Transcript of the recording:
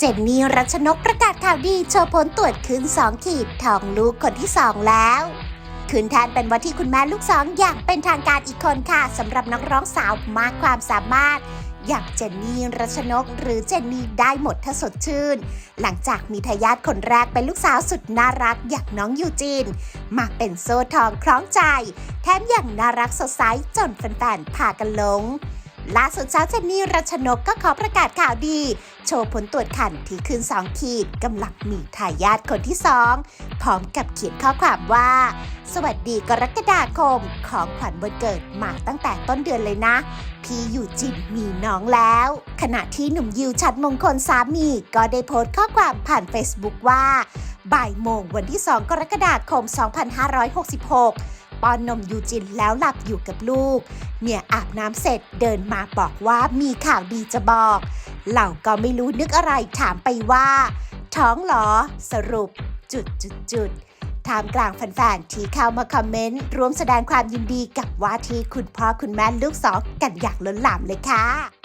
เจนนี่รัชนกประกาศข่าวดีโชว์ผลตรวจคืน2ขีดทองลูกคนที่ 2 แล้วคืนแทนเป็นว่าที่คุณแม่ลูกสองอย่างเป็นทางการอีกคนค่ะสำหรับนักร้องสาวมากความสามารถ อย่างเจนนี่รัชนก หรือเจนนี่ได้หมดถ้าสดชื่น หลังจากมีทายาทคนแรกเป็นลูกสาวสุดน่ารักอย่างน้องยูจินมาเป็นโซ่ทองคล้องใจ แถมอย่างน่ารักสดใสจนแฟนๆพากันหลง ล่าสุดสาวเจนนี่รัชนกก็ขอประกาศข่าวดี โชว์ผลตรวจคันที่ขึ้น 2 ขีดกำลังมีทายาทคนที่ 2 พร้อมกับเขียนข้อความว่า สวัสดีกรกฎาคมของขวัญวันเกิดมาตั้งแต่ต้นเดือนเลยนะ พี่อยู่จินมีน้องแล้ว ขณะที่หนุ่มยิวชัดมงคลสามีก็ได้โพสต์ข้อความผ่าน Facebook ว่า บ่ายโมงวันที่ 2 กรกฎาคม 2566 ป้อนนมยูจินแล้วหลับอยู่กับลูก เมียอาบน้ำเสร็จเดินมาบอกว่ามีข่าวดีจะบอกเราก็ไม่รู้นึกอะไรถามไปว่า ท้องเหรอ สรุป จุดจุดจุดทามกลางแฟนๆที่เข้ามาคอมเมนต์ร่วมแสดงความยินดีกับว่าที่คุณพ่อคุณแม่ลูกสองกันอย่างล้นหลามเลยค่ะ